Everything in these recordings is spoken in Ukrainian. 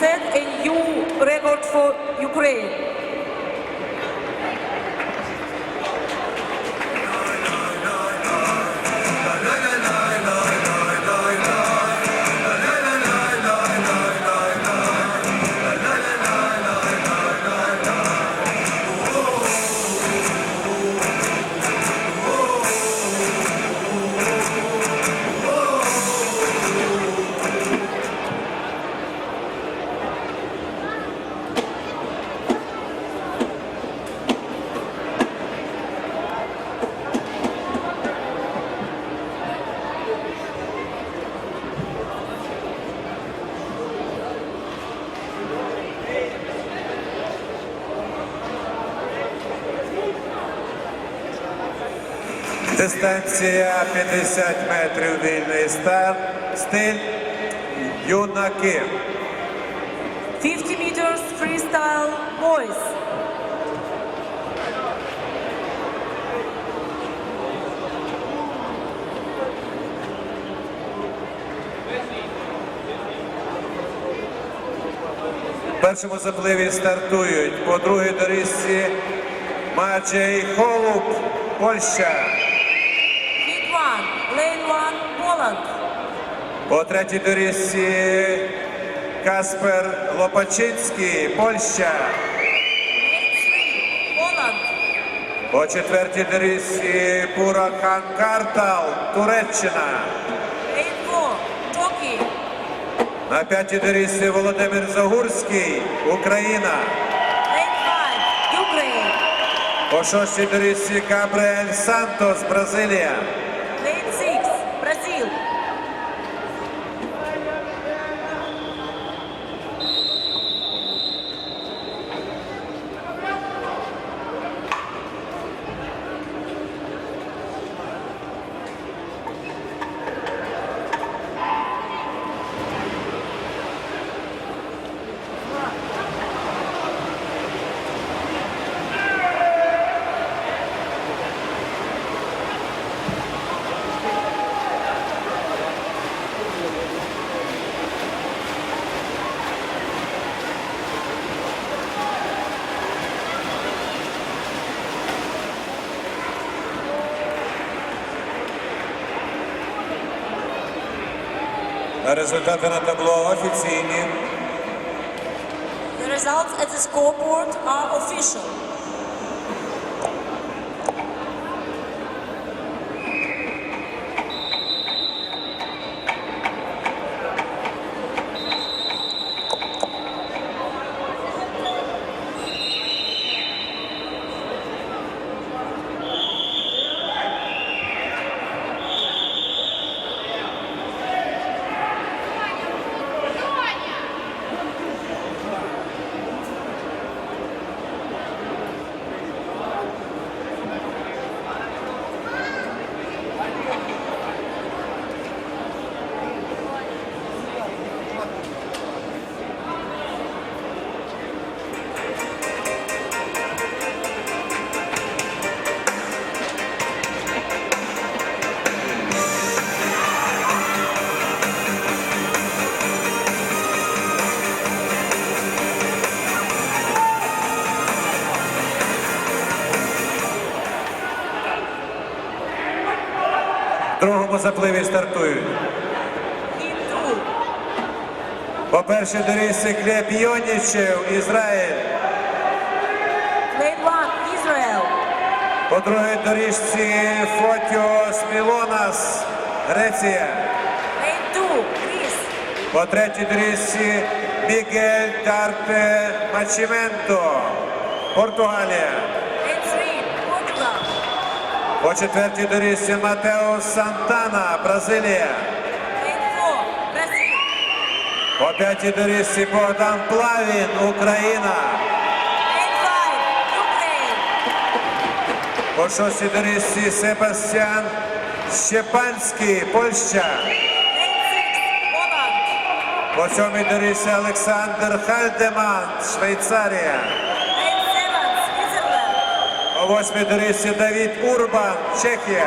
set a new record for Ukraine. Дистанція 50 метрів вільний старт. Стиль юнаки. 50 meters freestyle boys. В першому запливі стартують. По другій доріжці Маджей Холуб, Польща. Heat 1, lane 1, Poland. По третій доріжці Каспер Лопачинський, Польща. Lane 3, Poland. По четвертій доріжці Бурахан Картал, Туреччина. Lane 4, Turkey. На п'ятій доріжці Володимир Загурський, Україна. Lane 5, Ukraine. По шостій доріжці Габриель Сантос, Бразилія. Результати на табло офіційні. The results at the scoreboard are official. Другому запливі стартують. Heat 2, По першій доріжці Глеб Йонічев, Ізраїль. lane 1, Israel. По другій доріжці Фотіос Мілонас, Греція. Lane 2, По третій доріжці Мігель Тарте Мачіменто, Португалія. Lane 3, Portugal. По четвертій доріжці Матео Сантана, Бразилія. Lane 4, Brazil. По п'ятій доріжці Богдан Плавін, Україна. Lane 5, Ukraine. По шостій доріжці Себастьян Щепанський, Польща. Lane 6, Poland. По сьомій доріжці Олександр Хальдеман, Швейцарія. Восьмій доріжці Давід Урбан, Чехія.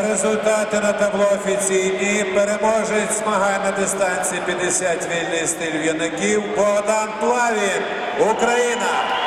Результати на табло офіційні. Переможець змагань на дистанції 50 вільний стиль юнаків Богдан Плавін, Україна.